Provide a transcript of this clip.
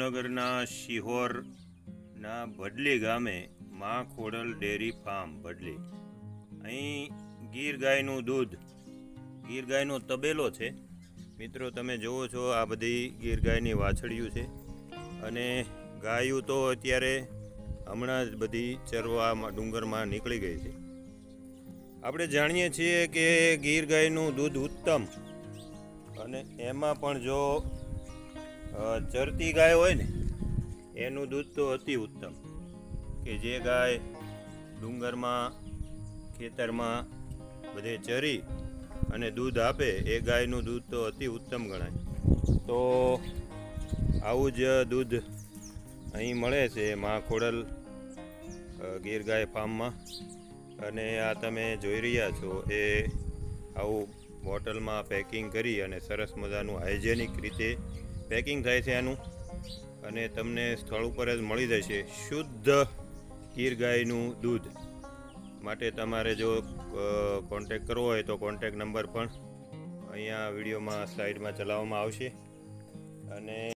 ભાવનગરના શિહોરના ભડલી ગામે મા ખોડલ ડેરી ફાર્મ ભડલી અહીં ગીર ગાયનું દૂધ, ગીર ગાયનો તબેલો છે. મિત્રો, તમે જુઓ છો આ બધી ગીર ગાયની વાછળિયું છે. અને ગાયું તો અત્યારે હમણાં જ બધી ચરવામાં, ડુંગરમાં નીકળી ગઈ છે. આપણે જાણીએ છીએ કે ગીર ગાયનું દૂધ ઉત્તમ. અને એમાં પણ જો ચરતી ગાય હોય ને, એનું દૂધ તો અતિ ઉત્તમ. કે જે ગાય ડુંગરમાં, ખેતરમાં બધે ચરી અને દૂધ આપે, એ ગાયનું દૂધ તો અતિ ઉત્તમ ગણાય. તો આવું જ દૂધ અહીં મળે છે મા ખોડલ ગીર ગાય ફાર્મમાં. અને આ તમે જોઈ રહ્યા છો, એ આવું બોટલમાં પેકિંગ કરી અને સરસ મજાનું હાઇજેનિક રીતે પેકિંગ થાય છે આનું અને તમને સ્થળ ઉપર જ મળી જશે શુદ્ધ ગીર ગાયનું દૂધ. માટે તમારે જો કોન્ટેક કરવો હોય તો કોન્ટેક નંબર પણ અહીંયા વિડીયોમાં સ્લાઇડમાં ચલાવવામાં આવશે. અને